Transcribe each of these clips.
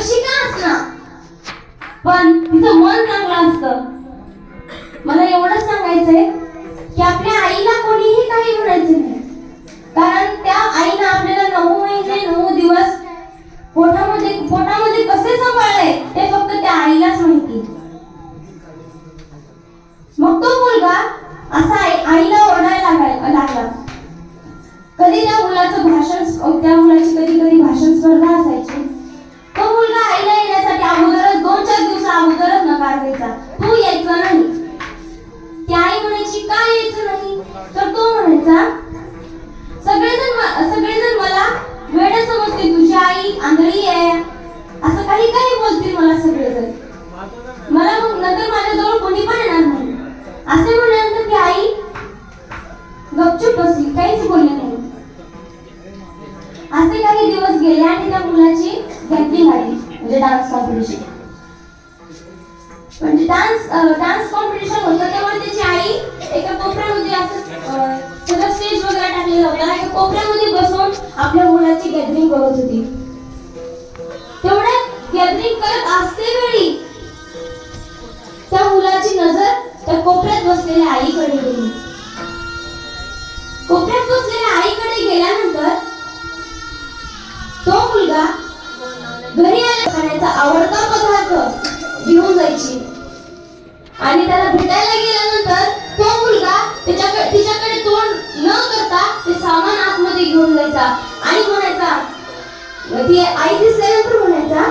कशी का असणार पण तिचं मन चांगलं असतं. मला एवढंच सांगायचंय की आपल्या आईला कोणीही काही म्हणायचं नाही. कारण त्या आईनं आपल्याला नऊ महिने नऊ दिवस पोटामध्ये पोटामध्ये कसे सांभाळले ते फक्त त्या आईलाच माहिती. मग तो मुलगा असा आई- आईला ओरडायला लागायला मला माझ्याजवळ कोणी पण येणार नाही. असे म्हणल्यानंतर ती आई गपचूप बसली. काहीच बोलली नाही. असे काही दिवस गेले आणि त्या मुलाची गॅदरिंग झाली. म्हणजे डान्स कॉम्पिटिशन म्हणजे डान्स डान्स कॉम्पिटिशन होतं तेव्हा त्याची आई एका कोपऱ्यामध्ये असं सगळं स्टेज वगैरे टाकलेलं होता एका कोपऱ्यामध्ये बसून आपल्या मुलाची गॅदरिंग करत होती. कोपऱ्यात बसलेल्या आईकडे गेली. कोपऱ्यात बसलेल्या आईकडे गेल्यानंतर तो मुलगा घरी आल्या खाण्याचा आवडता पदार्थ घेऊन जायची. आणि त्याला भेटायला गेल्यानंतर तो मुलगा त्याच्याकडे तिच्याकडे तोंड न करता ते सामान आतमध्ये घेऊन जायचा. आणि म्हणायचा ती आई दिसल्यानंतर म्हणायचा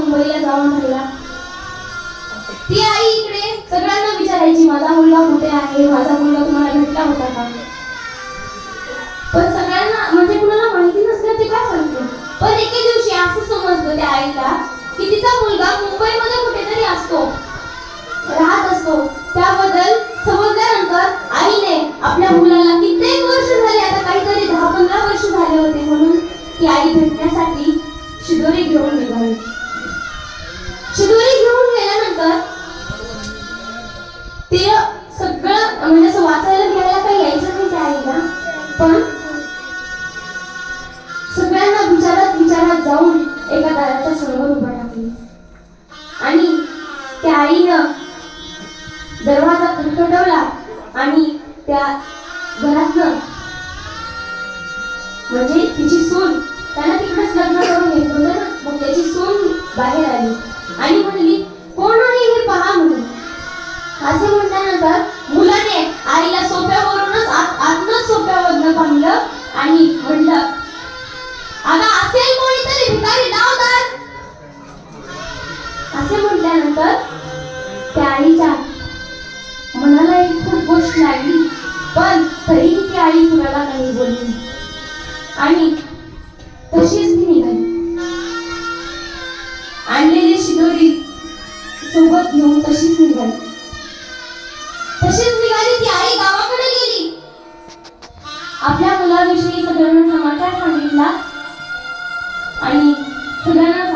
मुंबईला जाऊन राहिला ती आई इकडे सगळ्यांना विचारायची माझा मुलगा कुठे आहे? माझा मुलगा तुम्हाला भेटला होता का? पण सगळ्यांना म्हणजे कुणाला माहिती नसलं ते काय सांगतो पण एके दिवशी असं समजलं त्या आईला की तिचा मुलगा मुंबईमध्ये कुठेतरी असतो राहत असतो. त्याबद्दल समजल्यानंतर आईने आपल्या मुलाला आईनं दरवाजा खटखटवला आणि त्या घरातनं म्हणजे तिची सून त्याला तिकडेच लग्न करून घेतलं होतं ना मग त्याची सून बाहेर आली. आणि म्हणली कोण आहे हे पहा म्हणून? असे म्हटल्यानंतर मुलाने आईला सोप्यावरूनच आत आतनच सोप्यावरनं पाहिलं आणि म्हणलं कुणाला काही बोलली. आणि तशीच ती निघाली. आणलेली शिदोरी सोबत घेऊन तशीच निघाली. तशीच निघाली ती आई गावाकडे गेली. आपल्या मुलाविषयी सगळ्यांना समाचार सांगितला. आणि सगळ्यांना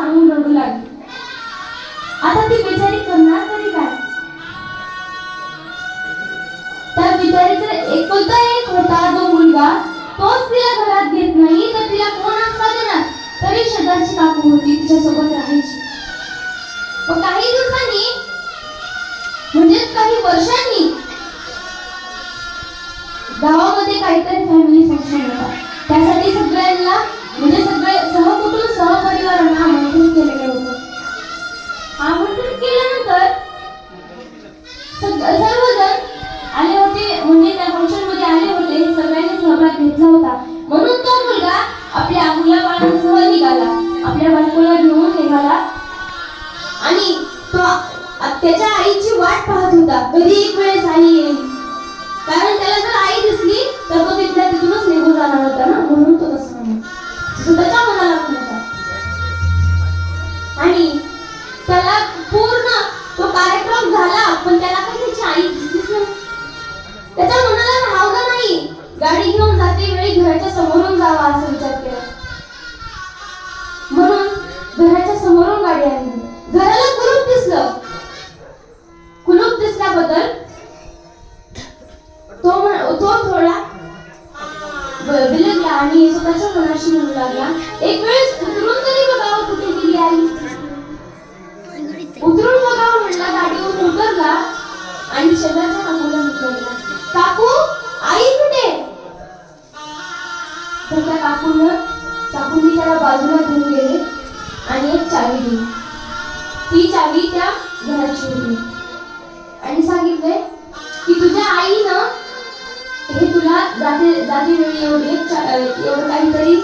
मग काही दिवसांनी म्हणजेच काही वर्षांनी गावामध्ये काहीतरी फॅमिली फंक्शन होता. त्यासाठी सगळ्यांना म्हणजे सगळे सहकुटुंब सहपरिवारांना आमंत्रित केलेलं होतं. आमंत्रित केल्यानंतर सर्वजण आले होते म्हणजे त्या फंक्शनमध्ये आले होते सगळ्यांनी सहभाग घेतला होता. म्हणून तो मुलगा आपल्या मुलाबाळांसह निघाला. आपल्या बायकोला घेऊन निघाला. आणि तो त्याच्या आईची वाट पाहत होता. कधी एक वेळेस आई येईल कारण त्याला जर आई दिसली तर तो तिथल्या तिथूनच निघून जाणार होता ना? म्हणून तो कसं स्वतःच्या मनाला म्हणत आणि त्याला पूर्ण तो कार्यक्रम झाला पण त्याला काही त्याची आई दिसलीच नाही. त्याच्या मनाला राहवलं गाडी घेऊन जाते वेळी घराच्या समोरून जावा असा विचार केला. म्हणून घराच्या समोरून गाडी आणली. प्रश्न मनाशी म्हणू लागला. एक वेळेस उतरून तरी बघावं कुठे गेली आई. उतरून बघावं म्हणला गाडीवरून उतरला आणि शेजारच्या काकूला विचारला काकू आई कुठे? तर त्या काकून काकूंनी त्याला बाजूला घेऊन गेले आणि एक चावी दिली. ती चावी त्या घराची होती जाते जाते वेळी एवढे एक एवढं काहीतरी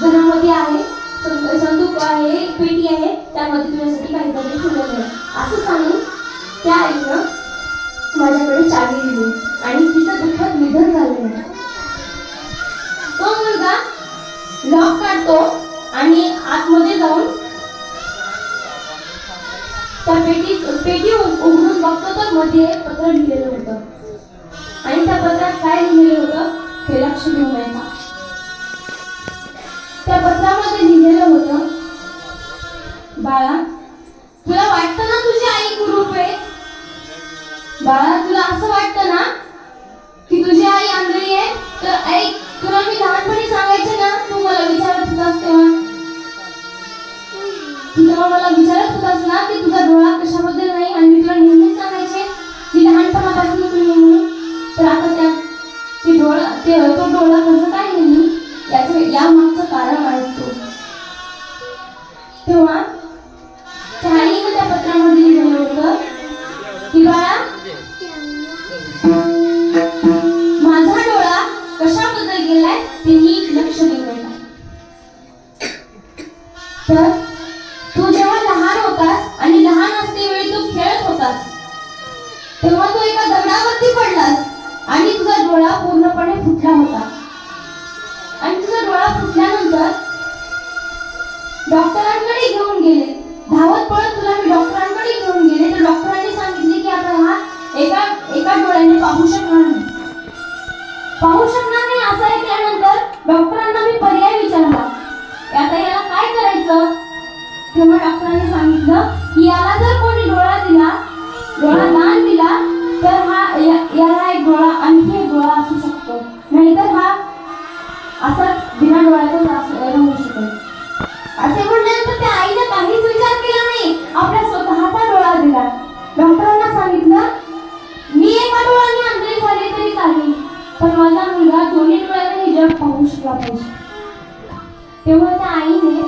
धनामध्ये आहे. संदूक आहे पेटी आहे. त्यामध्ये तुझ्यासाठी काहीतरी ठेवलेलं आहे. असं सांगून त्या आईनं माझ्याकडे चावी दिली. आणि तिचं दुःखद निधन झालं. तो मुलगा लॉक काढतो आणि आतमध्ये जाऊन त्या पेटी पेटी उघडून बघतो. तर मध्ये पत्र लिहिलेलं होतं. पत्रात काय लिहिलेलं होतं हे तर याला जर कोणी डोळा दिला डोळा दान दिला तर हा याला एक डोळा आणखी एक डोळा असू शकतो. नाहीतर हा असाच बिना डोळ्याचा राहू शकतो. असे म्हणल्यानंतर त्या आईने काहीच विचार केला नाही. आपल्या स्वतःचा डोळा दिला. डॉक्टरांना सांगितलं मी एका डोळ्याने आंधळी झाले तरी चालेल पण माझा मुलगा दोन्ही डोळ्याने हे जग पाहू शकला पाहिजे. तेव्हा त्या आईने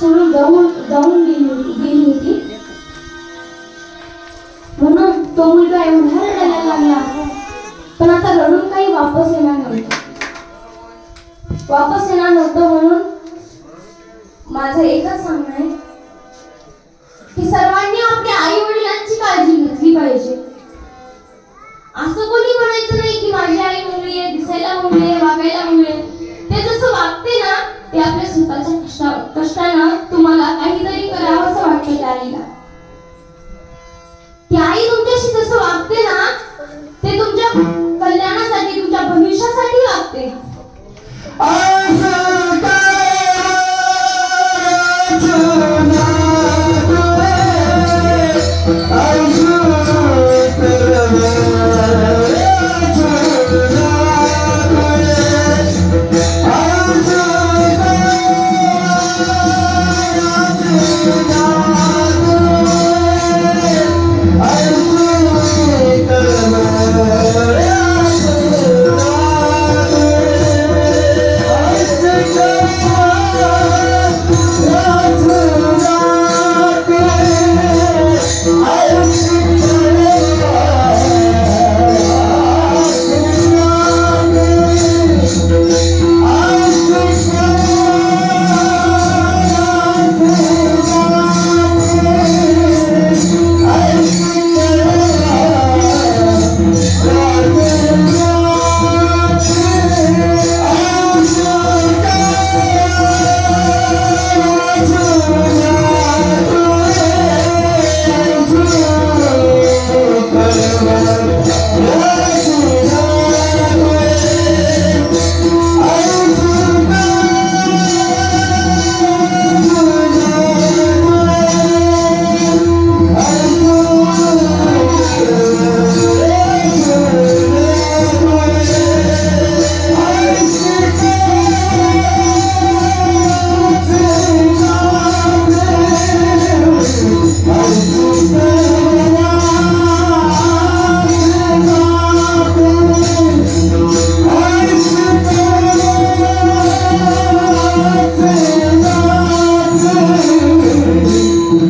सोडून जाऊन जाऊन गेली होती म्हणून तो मुलगा एवढा रडायला लागला. पण आता रडून काही वापस येणार नव्हतं. वापस येणार नव्हतं म्हणून माझं एकच सांगणं Oh,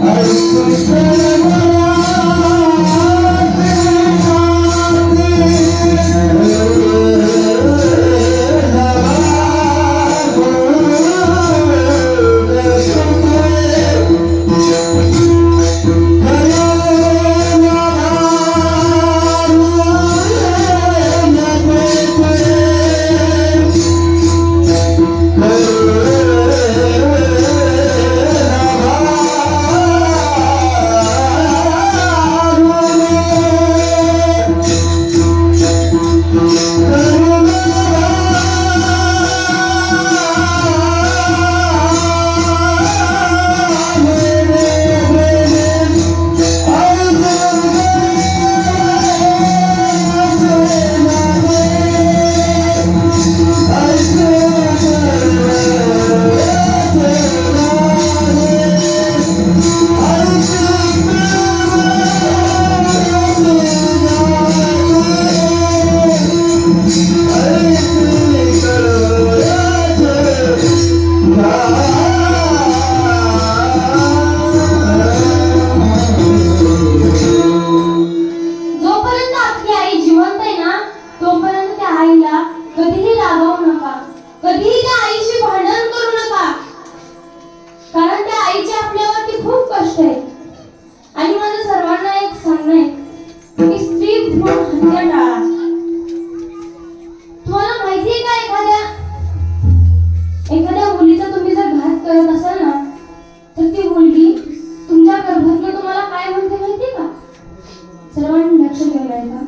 I माहिती आहे का एखाद्या एखाद्या मुलीचा तुम्ही जर घात करत असाल ना तर ती मुलगी तुमच्या गर्भातलं तुम्हाला काय म्हणते माहिती का? सर्वांनी लक्ष ठेवलंय का?